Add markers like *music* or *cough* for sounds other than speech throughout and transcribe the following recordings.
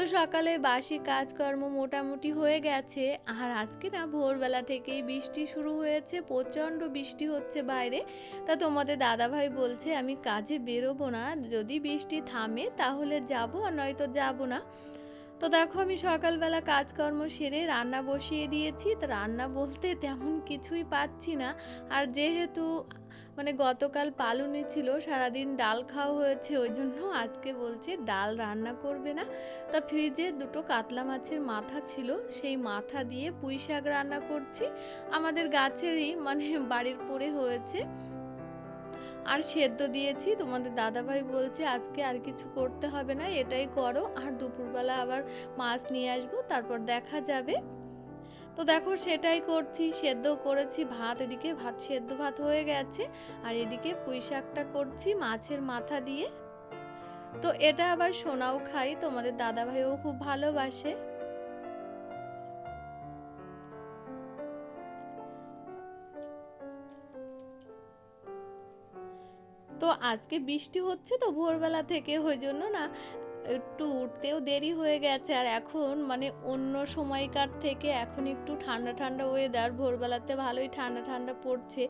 তো সকালে বাসি কাজকর্ম মোটামুটি হয়ে গেছে। আর আজকে না ভোরবেলা থেকেই বৃষ্টি শুরু হয়েছে, প্রচণ্ড বৃষ্টি হচ্ছে বাইরে। তা তোমাদের দাদাভাই বলছে, আমি কাজে বেরোবো না। যদি বৃষ্টি থামে তাহলে যাব, আর নয়তো যাব না। তো দেখো আমি সকালবেলা কাজকর্ম সেরে রান্না বসিয়ে দিয়েছি। তো রান্না বলতে তেমন কিছুই পাচ্ছি না। আর যেহেতু মানে গতকাল পালুনি ছিল, সারাদিন ডাল খাওয়া হয়েছে, ওই জন্য আজকে বলছে ডাল রান্না করবে না। তা ফ্রিজে দুটো কাতলা মাছের মাথা ছিল, সেই মাথা দিয়ে পুঁই শাক রান্না করছি। আমাদের গাছেরই মানে বাড়ির পরে হয়েছে। আর সেদ্ধ দিয়েছি। তোমাদের দাদাভাই বলছে, আজকে আর কিছু করতে হবে না, এটাই করো। আর দুপুরবেলা আবার মাছ নিয়ে আসব, তারপর দেখা যাবে। তো দেখো, সেটাই করছি, সেদ্ধ করেছি ভাত, এদিকে ভাত, সেদ্ধ ভাত হয়ে গেছে। আর এদিকে পুঁই শাকটা করছি মাছের মাথা দিয়ে। তো এটা আবার সোনাও খাই, তোমাদের দাদাভাইও খুব ভালোবাসে। তো আজকে বৃষ্টি হচ্ছে তো ভোরবেলা থেকে, ওই জন্য না একটু উঠতেও দেরি হয়ে গেছে। আর এখন মানে অন্য সময়কার থেকে এখন একটু ঠান্ডা ঠান্ডা ওয়েদার ভোরবেলাতে ভালোই ঠান্ডা ঠান্ডা পড়ছে।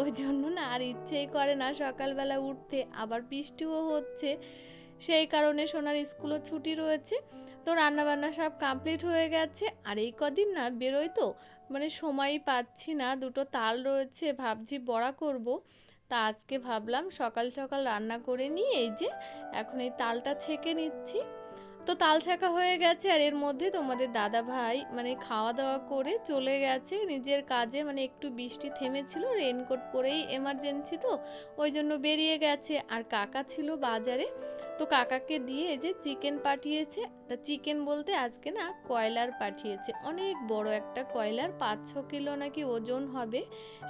ওই জন্য না আর ইচ্ছেই করে না সকালবেলা উঠতে। আবার বৃষ্টিও হচ্ছে, সেই কারণে সোনার স্কুলও ছুটি রয়েছে। তো রান্নাবান্না সব কমপ্লিট হয়ে গেছে। আর এই কদিন না বেরোয় তো মানে সময়ই পাচ্ছি না। দুটো তাল রয়েছে, ভাবছি বড়া করব। তা আজকে ভাবলাম সকাল সকাল রান্না করে নিয়ে এই যে এখন এই তালটা ছেঁকে নিচ্ছি। তো তাল ছেঁকা হয়ে গেছে আর এর মধ্যে তোমাদের দাদা ভাই মানে খাওয়া দাওয়া করে চলে গেছে। নিজের কাজে মানে একটু বৃষ্টি থেমেছিল রেনকোট পরেই এমার্জেন্সি তো, ওই জন্য বেরিয়ে গেছে। আর কাকা ছিল বাজারে তো কাকাকে দিয়ে যে চিকেন পাঠিয়েছে। তা চিকেন বলতে আজকে না কয়লার পাঠিয়েছে। অনেক বড় একটা কয়লার পাঁচ ছ কিলো নাকি ওজন হবে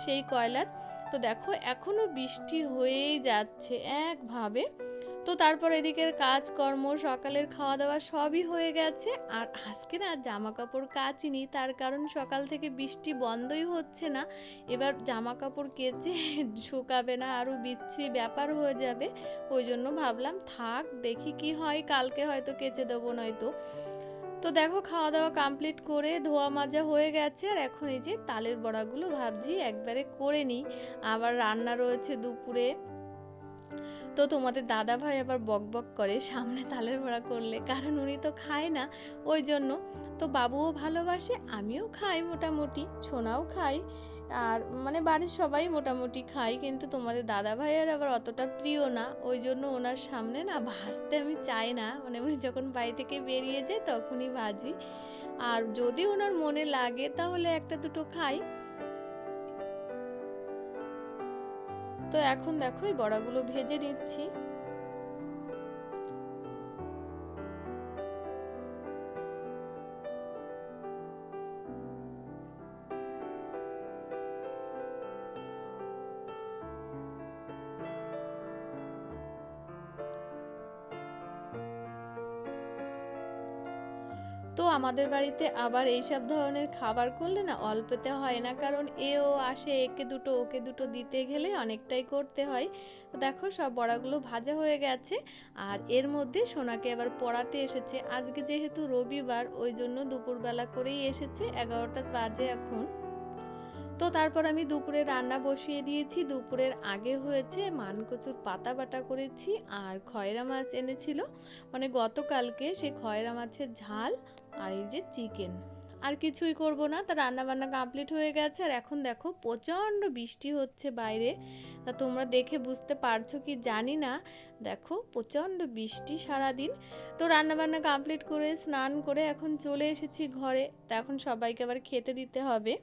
সেই কয়লার। তো দেখো এখনও বৃষ্টি হয়েই যাচ্ছে একভাবে। তো তারপর এদিকের কাজকর্ম, সকালের খাওয়া দাওয়া সবই হয়ে গেছে। আর আজকে না জামা কাপড় কাচিনি, তার কারণ সকাল থেকে বৃষ্টি বন্ধই হচ্ছে না। এবার জামা কাপড় কেচে *laughs* শুকাবে না, আরও বিচ্ছিরি ব্যাপার হয়ে যাবে। ওই জন্য ভাবলাম, থাক, দেখি কি হয়, কালকে হয়তো কেচে দেবো নয়তো। তো দেখো খাওয়া দাওয়া কমপ্লিট করে ধোয়া মাজা হয়ে গেছে। আর এখন এই যে তালের বড়াগুলো ভাবছি একবারে করে নিই। আবার রান্না রয়েছে দুপুরে। তো তোমাদের দাদা ভাই আবার বক বক করে সামনে তালের বড়া করলে, কারণ উনি তো খায় না, ওই জন্য। তো বাবুও ভালোবাসে, আমিও খাই মোটামুটি, সোনাও খাই, আর মানে বাড়ির সবাই মোটামুটি খাই কিন্তু তোমাদের দাদা ভাইয়ের আবার অতটা প্রিয় না। ওই জন্য ওনার সামনে না ভাজতে আমি চাই না মানে উনি যখন বাড়ি থেকে বেরিয়ে যায় তখনই ভাজি। আর যদি ওনার মনে লাগে তাহলে একটা দুটো খাই। তো এখন দেখো এই বড়াগুলো ভেজে নিচ্ছি। আমাদের বাড়িতে আবার এইসব ধরনের খাবার করলে না অল্পতে হয় না। কারণ এও আসে, একে দুটো, ওকে দুটো দিতে গেলে অনেকটাই করতে হয়। তো দেখো সব বড়াগুলো ভাজা হয়ে গেছে আর এর মধ্যে সোনাকে আবার পড়াতে এসেছে। আজকে যেহেতু রবিবার, ওই জন্য দুপুরবেলা করেই এসেছে, এগারোটা বাজে এখন। তো তারপর আমি দুপুরে রান্না বসিয়ে দিয়েছি। দুপুরের আগে হয়েছে মানকচুর পাতা বাটা করেছি আর খয়রা মাছ এনেছিল। মানে গতকালকে সেই খয়রা মাছের ঝাল আর এই যে চিকেন। আর কিছুই করব না, তা রান্না বান্না কমপ্লিট হয়ে গেছে। আর এখন দেখো প্রচণ্ড বৃষ্টি হচ্ছে বাইরে। তা তোমরা দেখে বুঝতে পারছ কি জানি না। দেখো প্রচণ্ড বৃষ্টি সারাদিন। তো রান্না বান্না কমপ্লিট করে, স্নান করে এখন চলে এসেছি ঘরে। তা এখন সবাইকে আবার খেতে দিতে হবে।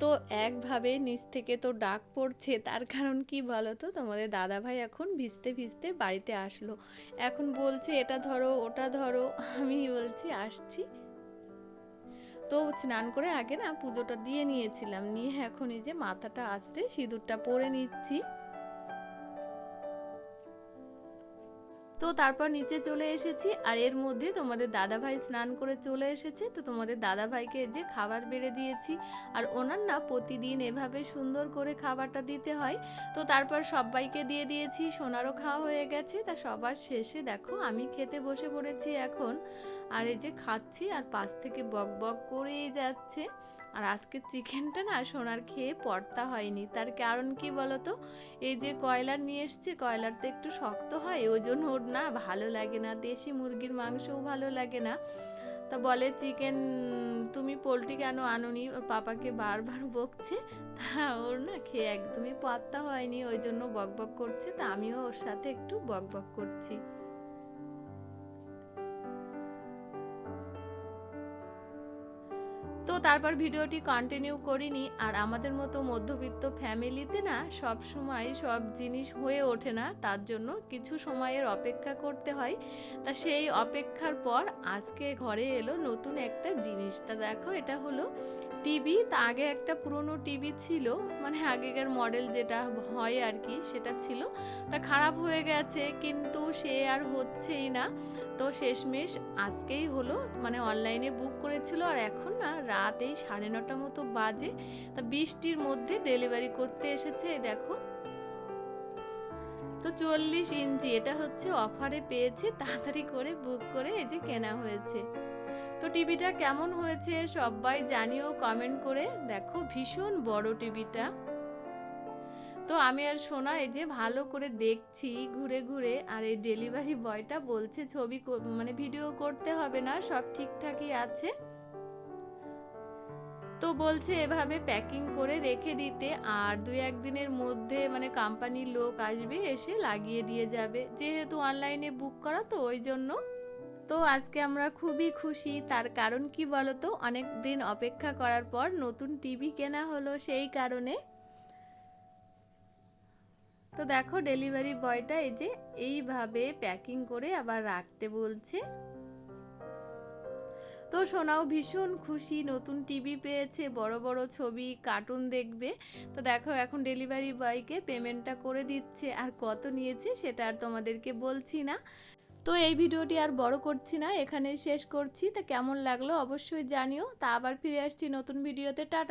তো একভাবে নিচ থেকে তো ডাক পড়ছে, তার কারণ কি বলো তো তোমাদের দাদা ভাই এখন ভিজতে ভিজতে বাড়িতে আসলো। এখন বলছে, এটা ধরো, ওটা ধরো। আমি বলছি, আসছি। তো স্নান করে আগে না পুজোটা দিয়ে নিয়েছিলাম। নিয়ে এখন এই যে মাথাটা আসতে সিঁদুরটা পরে নিচ্ছি। তো তারপর নিচে চলে এসেছি আর এর মধ্যে তোমাদের দাদা ভাই স্নান করে চলে এসেছে। তো তোমাদের দাদা ভাইকে যে খাবার বেড়ে দিয়েছি আর ওনার না প্রতিদিন এভাবে সুন্দর করে খাবারটা দিতে হয়। তো তারপর সবাইকে দিয়ে দিয়েছি, সোনারও খাওয়া হয়ে গেছে। তা সবার শেষে দেখো আমি খেতে বসে পড়েছি এখন। আর এই যে খাচ্ছি আর পাশ থেকে বক বক করেই যাচ্ছে। আর আজকে চিকেনটা না সোনার খেয়ে পড়তা হয়নি। তার কারণ কি বলতো? এই যে কয়লার নিয়ে এসছে, কয়লার তো একটু শক্ত হয় ওজন ওর না ভালো লাগে না। দেশি মুরগির মাংসও ভালো লাগে না। তা বলে, চিকেন তুমি পোলট্রি কেন আনোনি? ওর পাপাকে বারবার বকছে। তা ওর না খেয়ে একদমই পাত্তা হয়নি, ওই জন্য বকবক করছে। তা আমিও ওর সাথে একটু বকবক করছি। তারপর ভিডিওটি কন্টিনিউ করিনি। আর আমাদের মতো মধ্যবিত্ত ফ্যামিলিতে না, সব সময় সব জিনিস হয়ে ওঠে না। তার জন্য কিছু সময়ের অপেক্ষা করতে হয়। তা সেই অপেক্ষার পর আজকে ঘরে এলো নতুন একটা জিনিস। তা দেখো, এটা হলো টিভি তা আগে একটা পুরনো টিভি ছিল মানে আগেকার মডেল যেটা হয় আর কি, সেটা ছিল। তা খারাপ হয়ে গেছে, কিন্তু সে আর হচ্ছেই না। তো শেষমেশ আজকেই হলো মানে অনলাইনে বুক করেছিল আর এখন না রাত এই সাড়ে নটা মতো বাজে। তা বৃষ্টির মধ্যে ডেলিভারি করতে এসেছে দেখো। তো চল্লিশ ইঞ্চি, এটা হচ্ছে অফারে পেয়েছে, তাড়াতাড়ি করে বুক করে এই যে কেনা হয়েছে। তো টিভিটা কেমন হয়েছে সবাই জানিও কমেন্ট করে। দেখো ভীষণ বড় টিভিটা। তো আমি আর সোনা এই যে ভালো করে দেখছি ঘুরে ঘুরে, আর এই ডেলিভারি বয়টা বলছে ছবি মানে ভিডিও করতে হবে না, সব ঠিকঠাকই আছে। তো বলছে এভাবে প্যাকিং করে রেখে দিতে, আর দুই একদিনের মধ্যে মানে কোম্পানির লোক আসবে, এসে লাগিয়ে দিয়ে যাবে। যেহেতু অনলাইনে বুক করা তো, ওই জন্য। তো আজকে আমরা খুবই খুশি, তার কারণ কি বলতো? অনেক দিন অপেক্ষা করার পর নতুন টিভি কেনা হলো সেই কারণে। তো দেখো ডেলিভারি বয়টা এই যে এইভাবে প্যাকিং করে আবার রাখতে বলছে। তো সোনাও ভীষণ খুশি, নতুন টিভি পেয়েছে, বড় বড় ছবি কার্টুন দেখবে। তো দেখো এখন ডেলিভারি বয়কে পেমেন্টটা করে দিচ্ছে। আর কত নিয়েছে সেটা আর তোমাদেরকে বলছি না। তো এই ভিডিওটি আর বড় করছি না এখানে শেষ করছি। তা কেমন লাগল অবশ্যই জানিও। তা আবার ফিরে আসছি নতুন ভিডিওতে। টাটা।